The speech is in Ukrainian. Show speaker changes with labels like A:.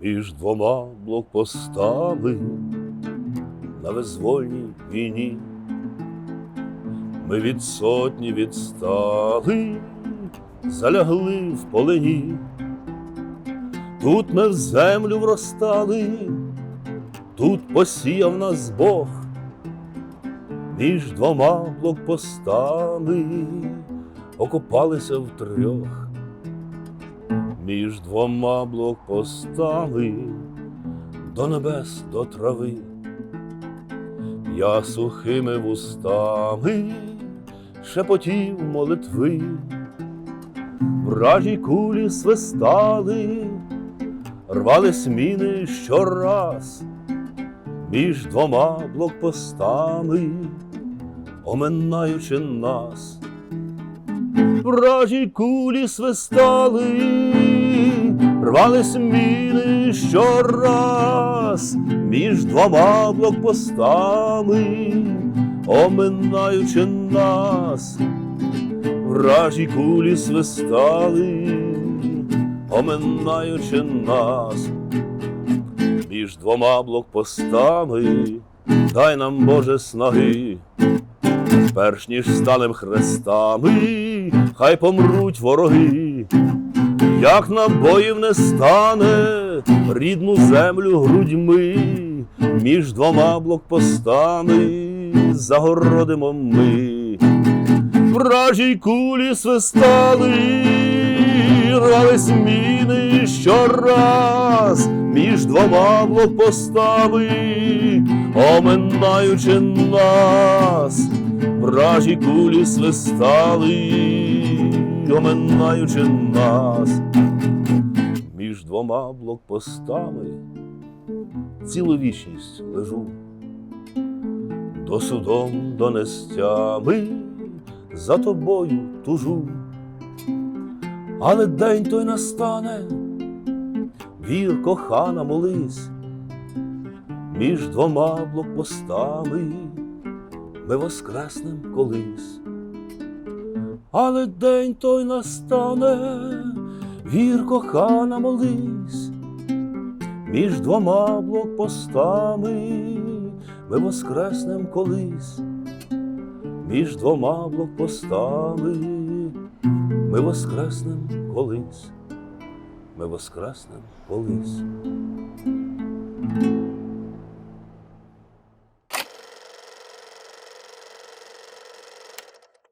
A: Між двома блокпостами на визвольній війні ми від сотні відстали, залягли в полені. Тут ми в землю вростали, тут посіяв нас Бог між двома блокпостами окопалися втрьох. Між двома блокпостами до небес до трави. Я сухими вустами шепотів молитви, вражі кулі свистали, рвались міни щораз між двома блокпостами, оминаючи нас. Вражі кулі свистали, рвались міни щораз між двома блокпостами, оминаючи нас. Вражі кулі свистали, оминаючи нас. Між двома блокпостами, дай нам Боже снаги, перш ніж станем хрестами, хай помруть вороги, як набоїв не стане рідну землю грудьми, між двома блокпостами загородимо ми. Вражій кулі свистали, рвались міни щораз між двома блокпостами, оминаючи нас, вражі кулі свистали, оминаючи нас, між двома блокпостами цілу вічність лежу, до судом донестями за тобою тужу, але день той настане, вір кохана молись, між двома блокпостами ми воскреснем колись. Але день той настане, вір кохана молись, між двома блокпостами ми воскреснем колись. Між двома блокпостами ми воскреснем колись, ми воскреснем колись.